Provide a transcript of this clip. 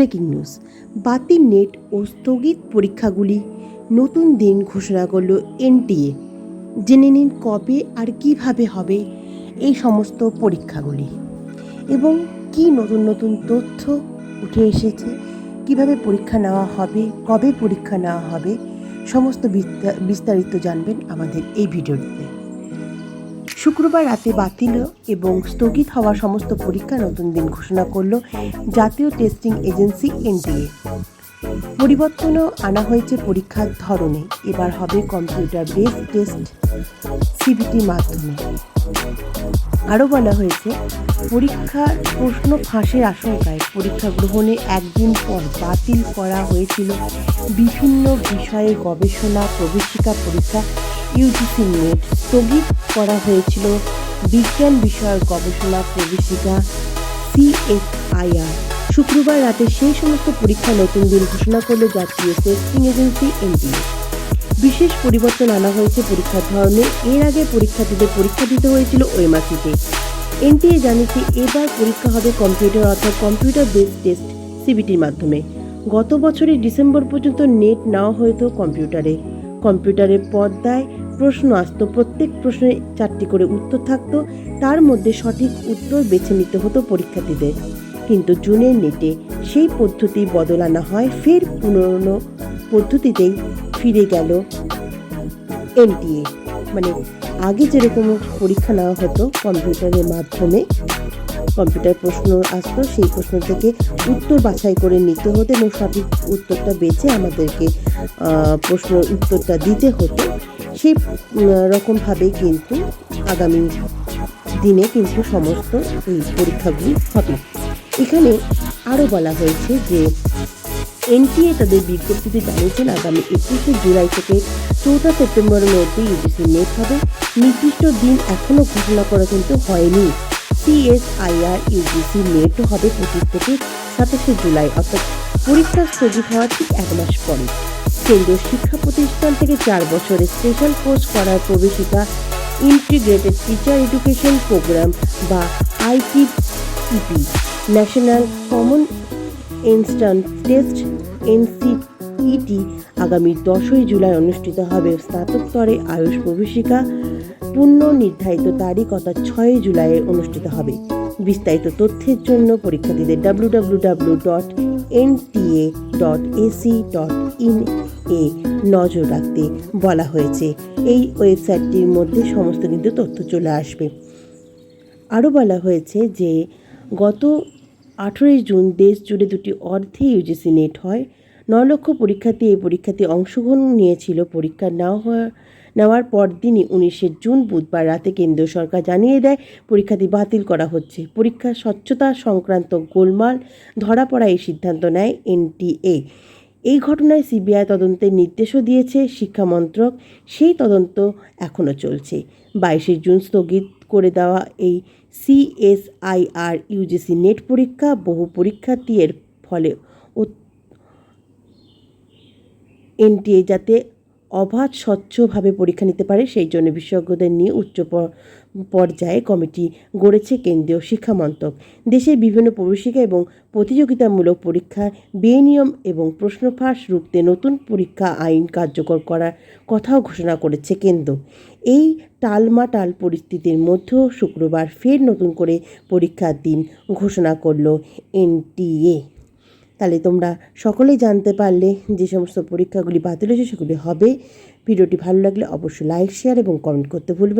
Breaking news. বাতিল NET ও স্থগিত পরীক্ষাগুলি নতুন দিন ঘোষণা করল এনটিএ। জেনে নিন কবে আর কীভাবে হবে এই সমস্ত পরীক্ষাগুলি। এবং কি নতুন নতুন তথ্য উঠে এসেছে, কীভাবে পরীক্ষা নেওয়া হবে, কবে পরীক্ষা নেওয়া হবে, সমস্ত বিস্তা- বিস্তারিত জানবেন আমাদের এই ভিডিওটিতে শুক্রবার রাতে বাতিল এবং স্থগিত হওয়া সমস্ত পরীক্ষা নতুন দিন ঘোষণা করল জাতীয় টেস্টিং এজেন্সি এনটিএ পরিবর্তনও আনা হয়েছে পরীক্ষার ধরনে। এবার হবে কম্পিউটার বেস টেস্ট সিবিটির মাধ্যমে। আরও বলা হয়েছে, পরীক্ষার প্রশ্ন ফাঁসের আশঙ্কায় পরীক্ষা গ্রহণে একদিন পর বাতিল করা হয়েছিল বিভিন্ন বিষয়ে গবেষণা, প্রবেশিকা পরীক্ষা ইউজিসি নেট স্থগিত করা হয়েছিল বিজ্ঞান বিষয়ক গবেষণা প্রবেশিকা সিএসআইআর শুক্রবার রাতে সেই সমস্ত পরীক্ষা নতুন দিন ঘোষণা করল জাতীয় টেস্টিং এজেন্সি এনটিএ বিশেষ পরিবর্তন আনা হয়েছে পরীক্ষার ধরনে। এর আগে পরীক্ষার্থীদের পরীক্ষা দিতে হয়েছিল ওএমআরসিতে। এনটিএ জানিয়েছে এবার পরীক্ষা হবে কম্পিউটার অর্থাৎ কম্পিউটার বেস টেস্ট সিবিটির মাধ্যমে। গত বছরের ডিসেম্বর পর্যন্ত নেট নেওয়া হতো কম্পিউটারে। কম্পিউটারের পর্দায় প্রশ্ন আসতো, প্রত্যেক প্রশ্নে চারটি করে উত্তর থাকতো, তার মধ্যে সঠিক উত্তর বেছে নিতে হতো পরীক্ষার্থীদের। কিন্তু জুনের নেটে সেই পদ্ধতি বদল আনা হয়, ফের পুরনো পদ্ধতিতেই ফিরে গেল এনটিএ মানে আগে যেরকম পরীক্ষা নেওয়া হতো কম্পিউটারের মাধ্যমে, কম্পিউটার প্রশ্ন আসতো, সেই প্রশ্ন থেকে উত্তর বাছাই করে নিতে হতো এবং সঠিক উত্তরটা বেছে আমাদেরকে প্রশ্ন উত্তরটা দিতে হতো। সেই রকমভাবেই কিন্তু আগামী দিনে কিন্তু সমস্ত এই পরীক্ষাগুলি হবে। এখানে আরও বলা হয়েছে যে, এনটিএ তাদের বিজ্ঞপ্তিতে জানিয়েছেন, আগামী একুশে জুলাই থেকে চৌঠা সেপ্টেম্বরের মধ্যে ইউজিসি নেট হবে। নির্দিষ্ট দিন এখনও ঘোষণা করা কিন্তু হয়নি। সিএসআইআর ইউজিসি নেট হবে পঁচিশ থেকে সাতাশে জুলাই, অর্থাৎ পরীক্ষা স্থগিত হওয়ার ঠিক এক মাস পরে। কেন্দ্রীয় শিক্ষা প্রতিষ্ঠান থেকে চার বছরের স্পেশাল কোর্স করার প্রবেশিকা ইন্টিগ্রেটেড টিচার এডুকেশন প্রোগ্রাম বা ITEP national common instant test NCET আগামী দশই জুলাই অনুষ্ঠিত হবে স্নাতক স্তরে আয়ুষ প্রবেশিকা। পূর্ণ নির্ধারিত তারিখ অর্থাৎ ছয়ই জুলাই অনুষ্ঠিত হবে। বিস্তারিত তথ্যের জন্য পরীক্ষার্থীদের W W W dot N NTA dot AC dot IN এ নজর রাখতে বলা হয়েছে। এই ওয়েবসাইটটির মধ্যে সমস্ত কিন্তু তথ্য চলে আসবে। আরও বলা হয়েছে যে, গত আঠেরোই জুন দেশ জুড়ে দুটি অর্ধে ইউজিসি নেট হয়। ন লক্ষ পরীক্ষার্থী এই পরীক্ষাতে অংশগ্রহণ নিয়েছিল। পরীক্ষা নেওয়া হওয়া, নেওয়ার পরদিনই উনিশে জুন বুধবার রাতে কেন্দ্রীয় সরকার জানিয়ে দেয়, পরীক্ষাটি বাতিল করা হচ্ছে। পরীক্ষার স্বচ্ছতা সংক্রান্ত গোলমাল ধরা পড়া এই সিদ্ধান্ত নেয় এনটিএ। এই ঘটনায় সিবিআই তদন্তের নির্দেশও দিয়েছে, শিক্ষা মন্ত্রক সেই তদন্ত এখনও চলছে। বাইশে জুন স্থগিত করে দেওয়া এই সিএসআইআর ইউজিসি নেট পরীক্ষা বহু পরীক্ষার্থী এর ফলে এনটিএ যাতে অবাধ, স্বচ্ছভাবে পরীক্ষা নিতে পারে, সেই জন্য বিশেষজ্ঞদের নিয়ে উচ্চ পর্যায়ে কমিটি গড়েছে কেন্দ্রীয় শিক্ষা মন্ত্রক। দেশের বিভিন্ন প্রবেশিকা এবং প্রতিযোগিতামূলক পরীক্ষার বেনিয়ম এবং প্রশ্ন ফাঁস রুখতে নতুন পরীক্ষা আইন কার্যকর করার কথাও ঘোষণা করেছে কেন্দ্র। এই টালমাটাল পরিস্থিতির মধ্যেও শুক্রবার ফের নতুন করে পরীক্ষার দিন ঘোষণা করল এনটিএ। তাহলে তোমরা সকলেই জানতে পারলে যে সমস্ত পরীক্ষাগুলি বাতিল হয়েছে সেগুলি হবে। ভিডিওটি ভালো লাগলে অবশ্যই লাইক শেয়ার এবং কমেন্ট করতে ভুলবে